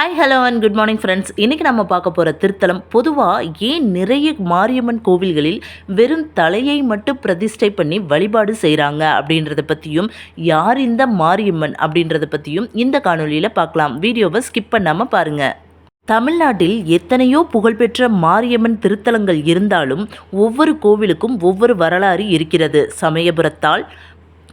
Hi hello and good morning friends இன்றைக்கி நம்ம பார்க்க போகிற திருத்தலம் பொதுவாக ஏன் நிறைய மாரியம்மன் கோவில்களில் வெறும் தலையை மட்டும் பிரதிஷ்டை பண்ணி வழிபாடு செய்கிறாங்க அப்படின்றத பற்றியும் யார் இந்த மாரியம்மன் அப்படின்றத பற்றியும் இந்த காணொலியில் பார்க்கலாம். வீடியோவை ஸ்கிப் பண்ணாமல் பாருங்கள் தமிழ்நாட்டில் எத்தனையோ புகழ்பெற்ற மாரியம்மன் திருத்தலங்கள் இருந்தாலும் ஒவ்வொரு கோவிலுக்கும் ஒவ்வொரு வரலாறு இருக்கிறது. சமயபுரத்தால்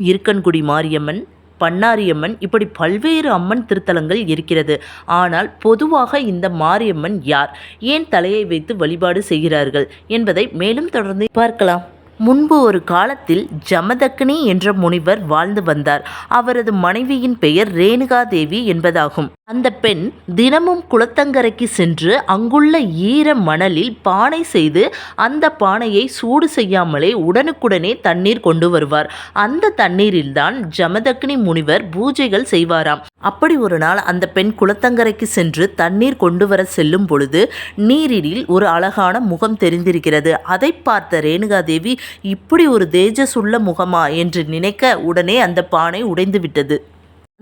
இருக்கன்குடி மாரியம்மன் பண்ணாரியம்மன் இப்படி பல்வேறு அம்மன் திருத்தலங்கள் இருக்கிறது. ஆனால் பொதுவாக இந்த மாரியம்மன் யார்? ஏன் தலையை வைத்து வழிபாடு செய்கிறார்கள்? என்பதை மேலும் தொடர்ந்து பார்க்கலாம். முன்பு ஒரு காலத்தில் ஜமதக்னி என்ற முனிவர் வாழ்ந்து வந்தார். அவரது மனைவியின் பெயர் ரேணுகா தேவி என்பதாகும். அந்த பெண் தினமும் குளத்தங்கரைக்கு சென்று அங்குள்ள ஈர மணலில் பானை செய்து அந்த பானையை சூடு செய்யாமலே உடனுக்குடனே தண்ணீர் கொண்டு வருவார். அந்த தண்ணீரில்தான் ஜமதக்னி முனிவர் பூஜைகள் செய்வாராம். அப்படி ஒரு நாள் அந்த பெண் குளத்தங்கரைக்கு சென்று தண்ணீர் கொண்டு வர செல்லும் பொழுது நீரில் ஒரு அழகான முகம் தெரிந்திருக்கிறது. அதை பார்த்த ரேணுகாதேவி இப்படி ஒரு தேஜஸ் உள்ள முகமா என்று நினைக்க உடனே அந்த பானை உடைந்து விட்டது.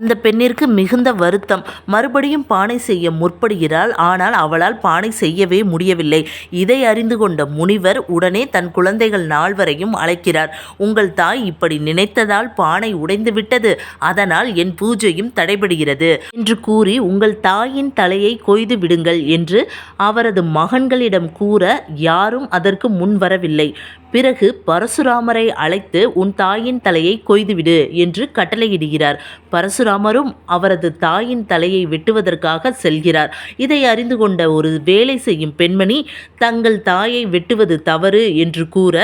அந்த பெண்ணிற்கு மிகுந்த வருத்தம். மறுபடியும் பானை செய்ய முற்படுகிறாள். ஆனால் அவளால் பானை செய்யவே முடியவில்லை. இதை அறிந்து கொண்ட முனிவர் உடனே தன் குழந்தைகள் நால்வரையும் அழைக்கிறார். உங்கள் தாய் இப்படி நினைத்ததால் பானை உடைந்து விட்டது. அதனால் என் பூஜையும் தடைபடுகிறது என்று கூறி உங்கள் தாயின் தலையை கொய்து விடுங்கள் என்று அவரது மகன்களிடம் கூற யாரும் அதற்கு முன்வரவில்லை பிறகு பரசுராமரை அழைத்து உன் தாயின் தலையை கொய்துவிடு என்று கட்டளையிடுகிறார். பரசுராமரும் அவரது தாயின் தலையை வெட்டுவதற்காக செல்கிறார். இதை அறிந்து கொண்ட ஒரு வேலை செய்யும் பெண்மணி தங்கள் தாயை வெட்டுவது தவறு என்று கூற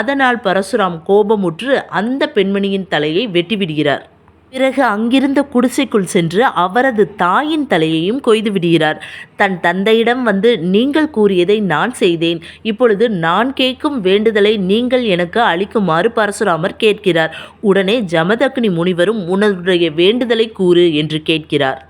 அதனால் பரசுராம் கோபமுற்று அந்த பெண்மணியின் தலையை வெட்டிவிடுகிறார். பிறகு அங்கிருந்த குடிசைக்குள் சென்று அவரது தாயின் தலையையும் கொய்து விடுகிறார். தன் தந்தையிடம் வந்து நீங்கள் கூறியதை நான் செய்தேன். இப்பொழுது நான் கேட்கும் வேண்டுதலை நீங்கள் எனக்கு அளிக்குமாறு பரசுராமர் கேட்கிறார். உடனே ஜமதக்னி முனிவரும் உன்னுடைய வேண்டுதலை கூறு என்று கேட்கிறார்.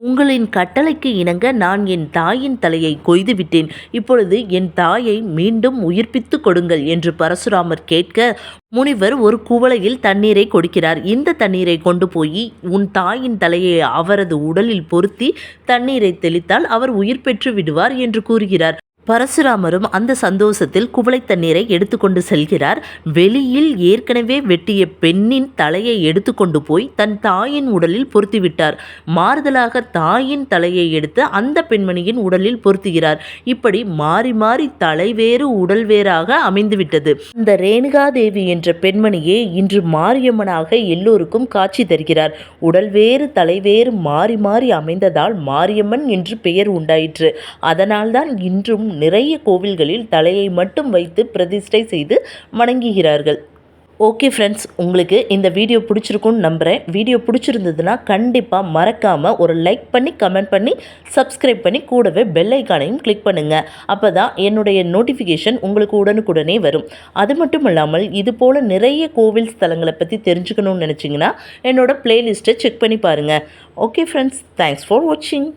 உங்களின் கட்டளைக்கு இணங்க நான் என் தாயின் தலையை கொய்து விட்டேன். இப்பொழுது என் தாயை மீண்டும் உயிர்ப்பித்து கொடுங்கள் என்று பரசுராமர் கேட்க முனிவர் ஒரு குவளையில் தண்ணீரை கொடுக்கிறார். இந்த தண்ணீரை கொண்டு போய் உன் தாயின் தலையை அவரது உடலில் பொருத்தி தண்ணீரை தெளித்தால் அவர் உயிர் பெற்று விடுவார் என்று கூறுகிறார். பரசுராமரும் அந்த சந்தோஷத்தில் குவளை தண்ணீரை எடுத்துக்கொண்டு செல்கிறார். வெளியில் ஏற்கனவே வெட்டிய பெண்ணின் தலையை எடுத்துக்கொண்டு போய் தன் தாயின் உடலில் பொருத்திவிட்டார். மாறுதலாக தாயின் தலையை எடுத்து அந்த பெண்மணியின் உடலில் பொருத்துகிறார். இப்படி மாறி மாறி தலை வேறு உடல் வேறாக அமைந்துவிட்டது. இந்த ரேணுகாதேவி என்ற பெண்மணியே இன்று மாரியம்மனாக எல்லோருக்கும் காட்சி தருகிறார். உடல் வேறு தலை வேறு மாறி மாறி அமைந்ததால் மாரியம்மன் என்று பெயர் உண்டாயிற்று. அதனால்தான் இன்றும் நிறைய கோவில்களில் தலையை மட்டும் வைத்து பிரதிஷ்டை செய்து வணங்குகிறார்கள். ஓகே ஃப்ரெண்ட்ஸ் உங்களுக்கு இந்த வீடியோ பிடிச்சிருக்குன்னு நம்புகிறேன் வீடியோ பிடிச்சிருந்ததுன்னா கண்டிப்பாக மறக்காமல் ஒரு லைக் பண்ணி கமெண்ட் பண்ணி சப்ஸ்கிரைப் பண்ணி கூடவே பெல் ஐக்கானையும் கிளிக் பண்ணுங்கள் அப்போ தான் என்னுடைய நோட்டிஃபிகேஷன் உங்களுக்கு உடனுக்குடனே வரும். அது மட்டும் இல்லாமல் இது போல் நிறைய கோவில் ஸ்தலங்களை பற்றி தெரிஞ்சுக்கணும்னு நினச்சிங்கன்னா என்னோடய ப்ளேலிஸ்ட்டை செக் பண்ணி பாருங்கள் ஓகே ஃப்ரெண்ட்ஸ் தேங்க்ஸ் ஃபார் வாட்சிங்